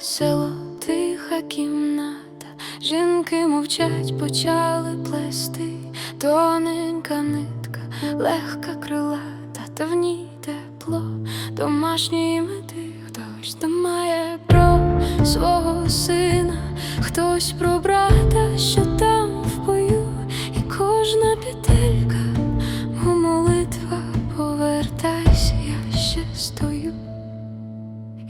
село, тиха кімната, жінки мовчать, почали плести, тоненька нитка, легка крилата, та в ній тепло домашньої мети. Хтось думає про свого сина, хтось про брата, що там в бою, і кожна петелька, мов молитва, повертайся, я ще стою.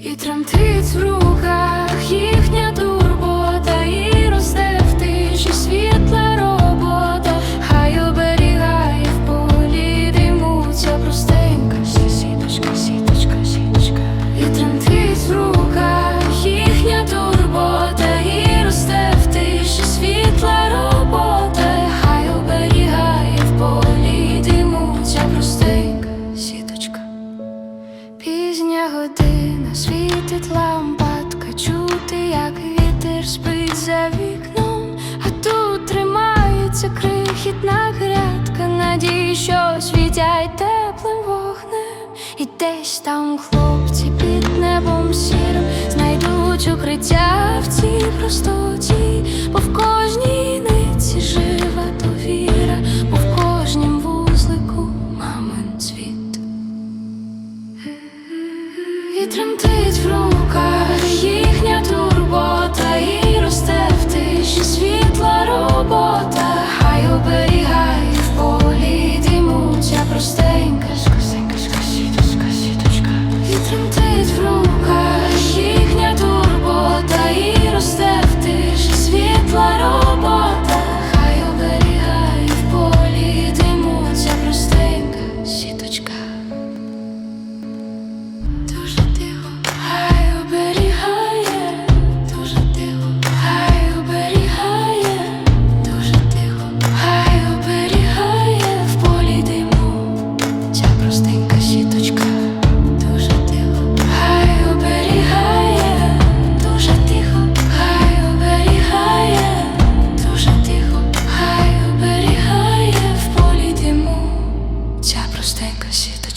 І тремтить в руках їхня турбота, і росте в тиші світла робота, хай оберігає в полі димуться простенька сіточка, сіточка, сіточка. І тремтить в руках їхня турбота, і росте в тиші світла робота, хай оберігає в полі димуться простенька сіточка. Пізня година світить лампадка, чути, як вітер спить за вікном, а тут тримається крихітна грядка, надії, що світять теплим вогнем, і десь там хлопці під небом сірим знайдуть укриття в цій простоті, бо в тремтить в руках. Каждое косито